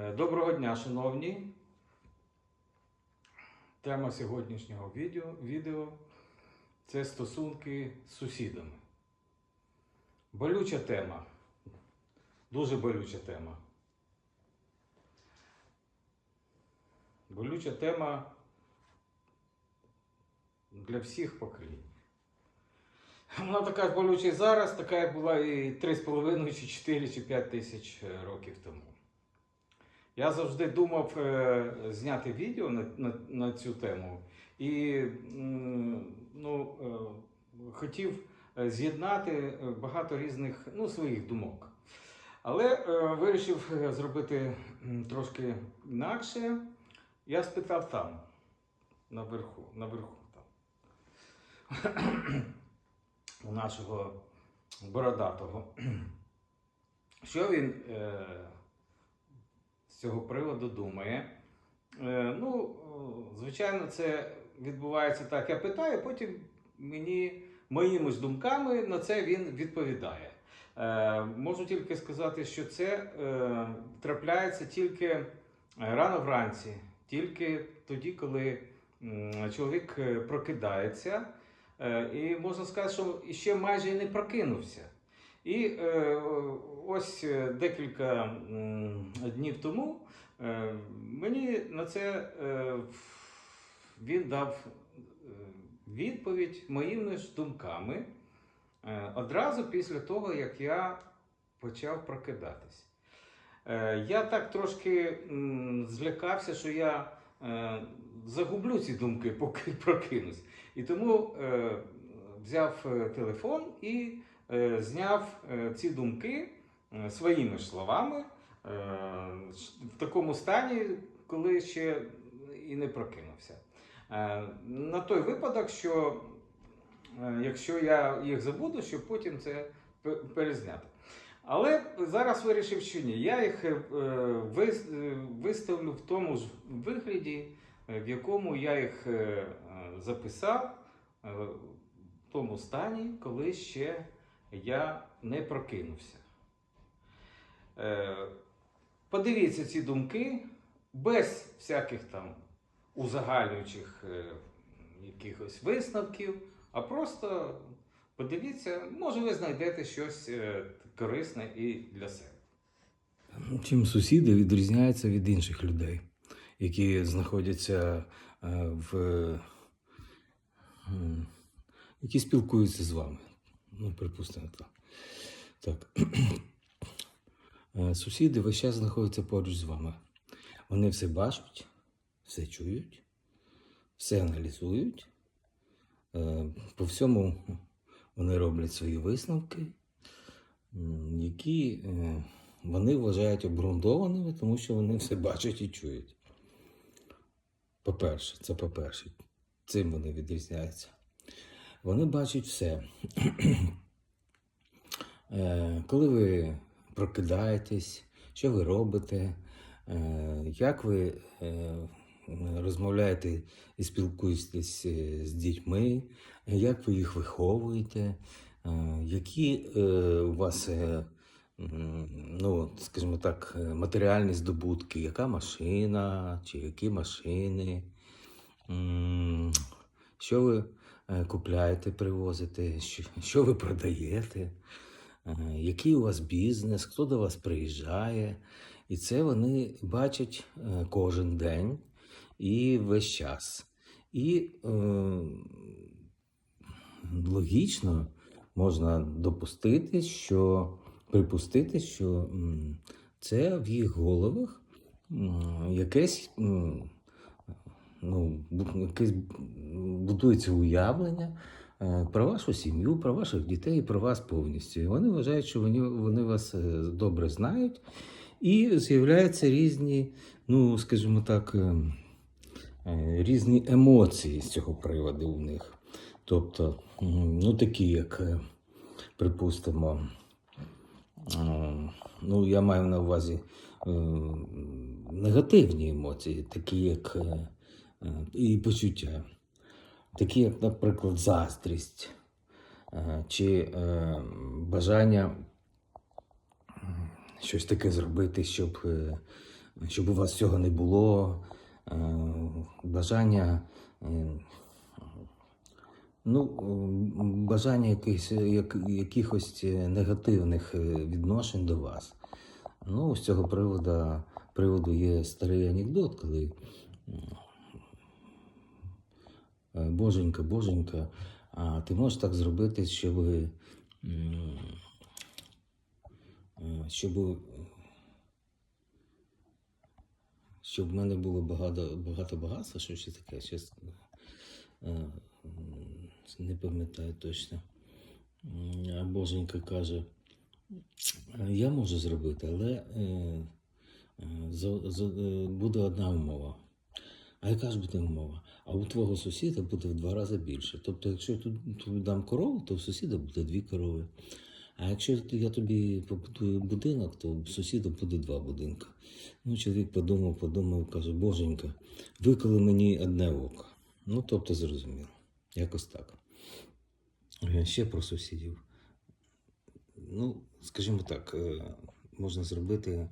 Е, Доброго дня, шановні. Тема сьогоднішнього відео, відео це стосунки з сусідами. Болюча тема. Дуже болюча тема. Болюча тема для всіх поколінь. Вона така ж болюча і зараз, така була і 3,5, чи 4, чи 5 тисяч е, років тому. Я завжди думав е, зняти відео на, на, на цю тему і ну, е, хотів е, з'єднати багато різних ну, своїх думок. Але вирішив зробити трошки інакше. Я спитав там, наверху, наверху там. у нашого бородатого, що він цього приводу думає. Е, ну, звичайно, це відбувається так. Я питаю, потім мені моїми ж думками на це він відповідає. Е, можу тільки сказати, що це е, трапляється тільки рано вранці, тільки тоді, коли чоловік прокидається. І можна сказати, що ще майже не прокинувся. І е, ось е, декілька днів тому е, мені на це він дав відповідь моїми ж думками одразу після того, як я почав прокидатись. Я так трошки злякався, що я загублю ці думки, поки прокинусь. І тому взяв телефон і зняв е, ці думки е, своїми ж словами е, в такому стані, коли ще і не прокинувся. Е, на той випадок, що е, якщо я їх забуду, щоб потім це перезняти. Але зараз вирішив, що ні. Я їх е, вис- е, виставлю в тому ж вигляді, е, в якому я їх е, е, записав е, в тому стані, коли ще я не прокинувся. Е, Подивіться ці думки без всяких там узагальнюючих е, якихось висновків, а просто подивіться, може ви знайдете щось е, корисне і для себе. Чим сусіди відрізняються від інших людей, які знаходяться в які спілкуються з вами. Ну, припустимо так. Так. Е, Сусіди весь час знаходяться поруч з вами. Вони все бачать, все чують, все аналізують. Е, По всьому вони роблять свої висновки, які е, вони вважають обґрунтованими, тому що вони все бачать і чують. По-перше, це по-перше, цим вони відрізняються. Вони бачать все. Е, Коли ви прокидаєтесь, що ви робите, е, як ви е, розмовляєте і спілкуєтесь з дітьми, як ви їх виховуєте, які у вас, ну, скажімо так, матеріальні здобутки, яка машина чи які машини, що ви купляєте, привозите, що, ви продаєте, е, який у вас бізнес, хто до вас приїжджає. І це вони бачать е, кожен день і весь час. І е, логічно можна допустити, що припустити, що це в їх головах якесь, ну, якесь будується уявлення е, про вашу сім'ю, про ваших дітей, про вас повністю. Вони вважають, що вони, вони вас е, добре знають, і з'являються різні, ну, скажімо так, е, е, різні емоції з цього приводу у них. Тобто, ну, такі, як, припустимо, ну, я маю на увазі е, негативні емоції, такі як і почуття, такі, як, наприклад, заздрість е, чи е, бажання щось таке зробити, щоб е, щоб у вас цього не було, бажання. Ну, бажання якихось, як, якихось негативних відношень до вас. Ну, з цього приводу, приводу є старий анекдот, коли Боженька, Боженька, а ти можеш так зробити, щоб, е, щоб, щоб в мене було багато, багато багатства, що ще таке. Щас, е, не пам'ятаю точно. А Боженька каже, «Е, я можу зробити, але е, е, за, за, е, буде одна умова. А яка ж буде умова? А у твого сусіда буде в два рази більше. Тобто, якщо я тобі дам корову, то в сусіда буде дві корови. А якщо я тобі побудую будинок, то в сусіда буде два будинки. Ну, чоловік подумав, подумав, каже, Боженька, виколи мені одне око. Ну, тобто, зрозуміло. Якось так. Е, Ще про сусідів. Ну, скажімо так, е, можна зробити е,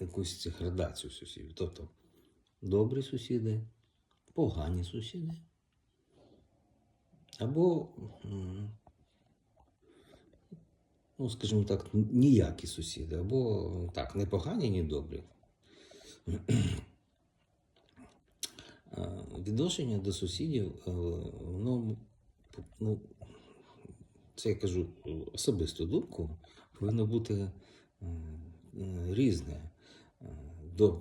якусь градацію сусідів. Тобто добрі сусіди, погані сусіди. Або, ну, скажімо так, ніякі сусіди, або так, не погані, ні добрі. Відношення до сусідів, е, воно, ну, це я кажу особисту думку, повинно бути е, е, різне. До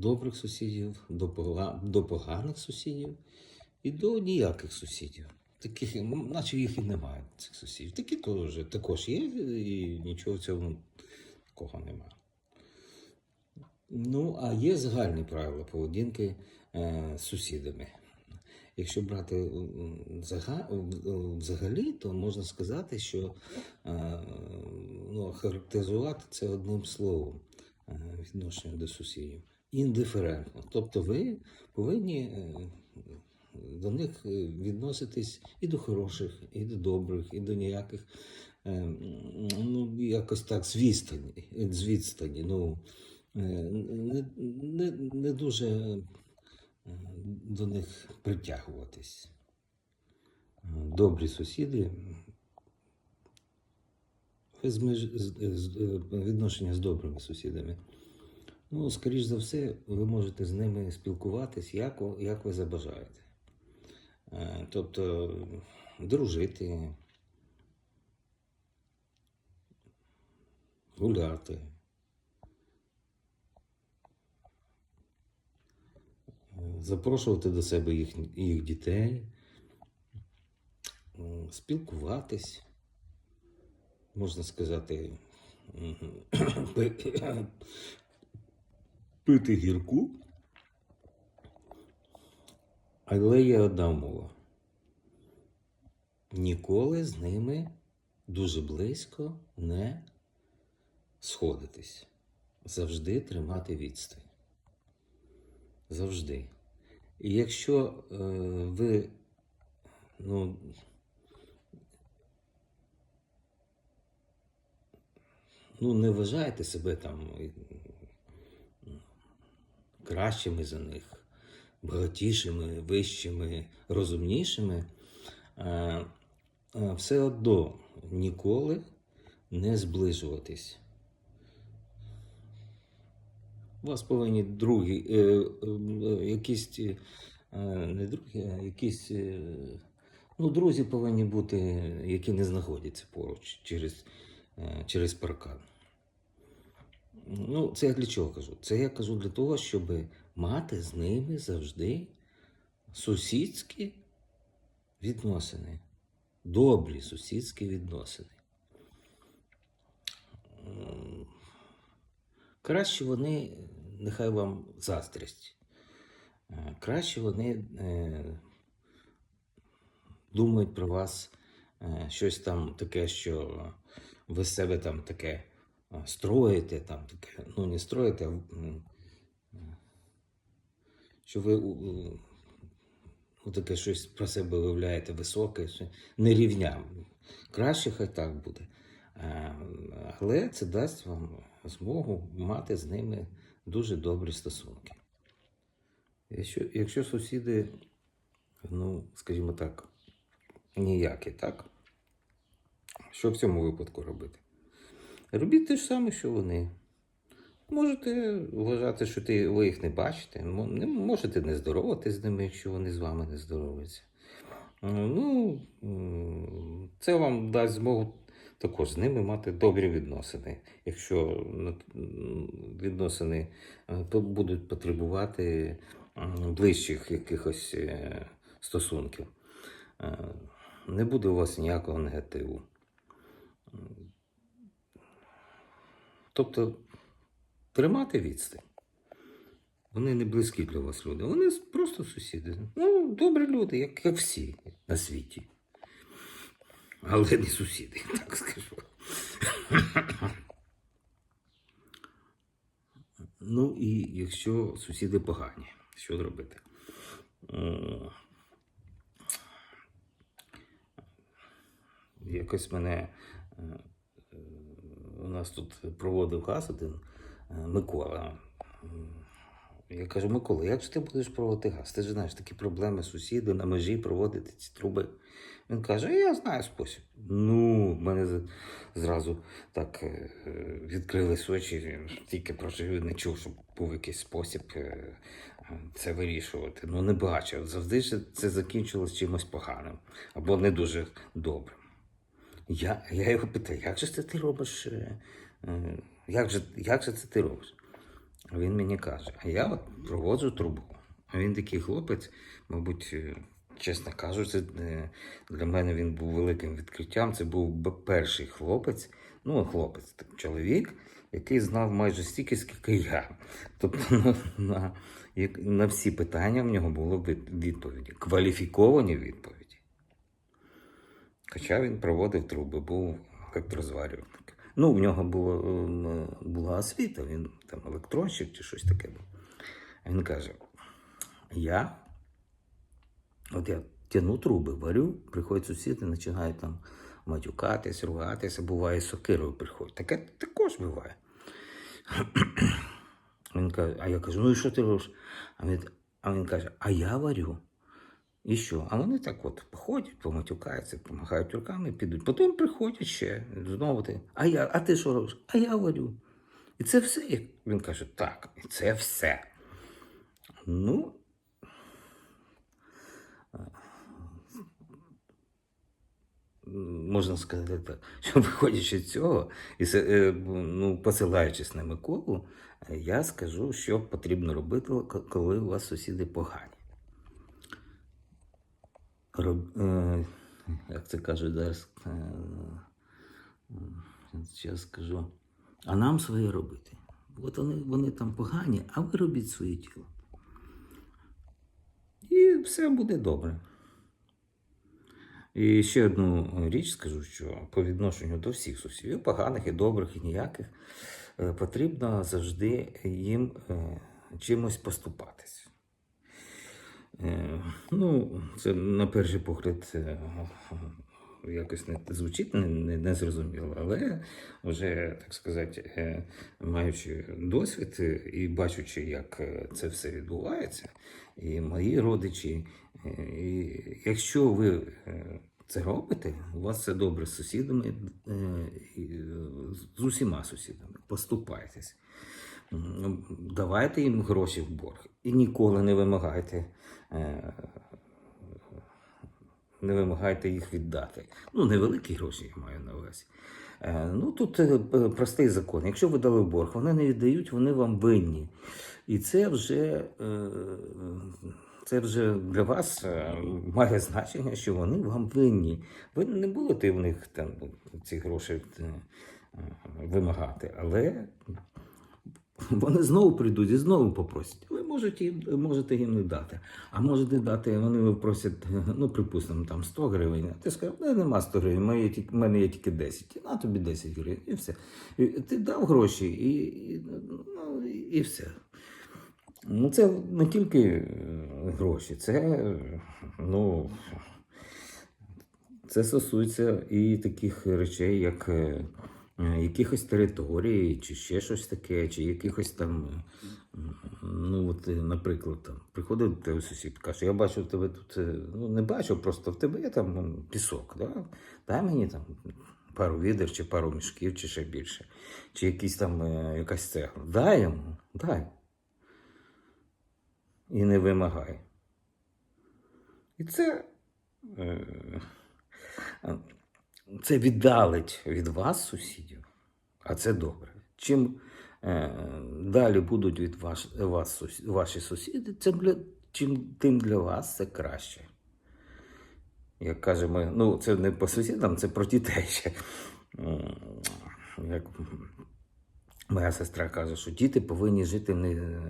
добрих сусідів, до, пога- до поганих сусідів і до ніяких сусідів. Таких, наче їх і немає, цих сусідів. Такі теж, також є, і нічого в цьому такого немає. Ну, а є загальні правила поведінки е, з сусідами. Якщо брати зага- в- взагалі, то можна сказати, що е, ну, характеризувати це одним словом е, відношення до сусідів. Індиферентно. Тобто ви повинні е, до них е, відноситись і до хороших, і до добрих, і до ніяких. е, Ну, якось так, з відстані. З відстані. Ну, не, не, не дуже до них притягуватись. Добрі сусіди. Ви з, меж- з, відношення з добрими сусідами. Ну, скоріш за все, ви можете з ними спілкуватись, як, як ви забажаєте. Е, Тобто дружити, гуляти. Запрошувати до себе їх, їх дітей, спілкуватись, можна сказати, пити гірку. Але є одна. Ніколи з ними дуже близько не сходитись. Завжди тримати відстань. Завжди. І якщо е, ви ну, ну, не вважаєте себе там кращими за них, багатішими, вищими, розумнішими, е, е, все одно ніколи не зближуватись. У вас повинні другі, е, е, якісь, е, не другі, а якісь, е, ну, друзі повинні бути, які не знаходяться поруч через, е, через паркан. Ну, це я для чого кажу? Це я кажу для того, щоб мати з ними завжди сусідські відносини. Добрі сусідські відносини. Краще вони, нехай вам заздрість. Е, Краще вони е, думають про вас е, щось там таке, що ви з себе там таке строїте, там таке, ну не строїте, а що ви ну, таке щось про себе виявляєте високе, не рівня. Краще хай так буде. Але це дасть вам змогу мати з ними дуже добрі стосунки. Якщо, якщо сусіди, ну, скажімо так, ніякі, так? Що в цьому випадку робити? Робіть те ж саме, що вони. Можете вважати, що ти, ви їх не бачите. Можете не здороватись з ними, якщо вони з вами не здороваються. Е, Ну, це вам дасть змогу також з ними мати добрі відносини. Якщо відносини е, будуть потребувати ближчих якихось е, стосунків. Не буде у вас ніякого негативу. Тобто тримати відстань. Вони не близькі для вас люди. Вони просто сусіди. Ну, добрі люди, як, як всі на світі. Але не сусіди, так скажу. Ну і якщо сусіди погані, що робити? Якось мене е, е, у нас тут проводив газ один е, Микола. Я кажу, Микола, як же ти будеш проводити газ? Ти ж знаєш такі проблеми сусіди на межі проводити ці труби. Він каже, я знаю спосіб. Ну, в мене зразу так е, відкрились очі, тільки прожив, не чув, щоб був якийсь спосіб е, це вирішувати. Ну, не бачив. Завжди ж це закінчилось чимось поганим або не дуже добрим. Я, я його питаю, як же це ти робиш? е, е, Як же, як же це ти робиш? А він мені каже, а я от проводжу трубу. А він такий хлопець, мабуть, е, чесно кажучи, для мене він був великим відкриттям. Це був перший хлопець, ну, хлопець, так, чоловік, який знав майже стільки, скільки я. Тобто на, на, на всі питання в нього від- відповіді, кваліфіковані відповіді. Хоча він проводив труби, був електрозварювальник. Ну, в нього було, ем, була освіта, він там електронщик чи щось таке був. Він каже: я, от я тяну труби, варю, приходять сусіди, починають там матюкатись, ругатися, буває сокирою приходять. Таке також буває. Він каже, а я кажу, ну і що ти робиш? А він, а він каже, а я варю. І що? А вони так от походять, поматюкаються, помахають руками, підуть. Потім приходять ще знову ти. А я, а ти що робиш? А я варю. І це все. Як Він каже, так, і це все. Ну. Можна сказати так, що виходячи з цього, і е, ну, посилаючись на Миколу, я скажу, що потрібно робити, коли у вас сусіди погані. Роб, е, як це кажуть зараз, е, зараз скажу, а нам своє робити. От вони, вони там погані, а ви робіть своє діло. І все буде добре. І ще одну річ скажу, що по відношенню до всіх сусідів, поганих і добрих, і ніяких, е, потрібно завжди їм е, чимось поступатись. Е, Ну, це на перший погляд е, якось не звучить не, не, не але вже, так сказати, е, маючи досвід і бачучи, як це все відбувається, і мої родичі, і якщо ви це робите, у вас все добре з сусідами, з усіма сусідами, поступайтесь. М, Давайте їм гроші в борг і ніколи не вимагайте, е, не вимагайте їх віддати. Ну, невеликі гроші я маю на увазі. Е, Ну, тут е, простий закон. Якщо ви дали борг, вони не віддають, вони вам винні. І це вже, це вже для вас має значення, що вони вам винні. Ви не будете в них там ці гроші вимагати, але вони знову прийдуть і знову попросять. Ви можете їм, можете їм не дати. А можете дати, вони просять, ну, припустимо, там 100 гривень. А ти скажеш, ну, нема 100 гривень, в мене є тільки, в мене є тільки 10. На тобі 10 гривень, і все. І ти дав гроші, і, і, ну, і все. Ну, це не тільки е, гроші, це, ну, це стосується і таких речей, як е, якихось територій, чи ще щось таке, чи якихось там. е, Ну, от, е, наприклад, там, приходить до тебе сусід, каже, я бачу в тебе тут, е, ну не бачу, просто в тебе є там пісок. Да? Дай мені там пару відер, чи пару мішків, чи ще більше, чи якісь там е, якась цегла. Дай йому, дай. І не вимагай. І це, е, е, це віддалить від вас, сусідів, а це добре. Чим е, далі будуть від ваш, вас ваші сусіди, цим для, чим, тим для вас це краще. Як кажемо, ну це не по сусідам, це про дітей ще. Як моя сестра каже, що діти повинні жити не,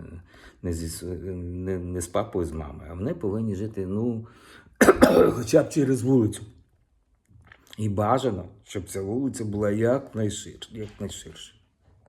не, зі, не, не з папою, з мамою, а вони повинні жити, ну, хоча б через вулицю. І бажано, щоб ця вулиця була якнайширше. якнайширше.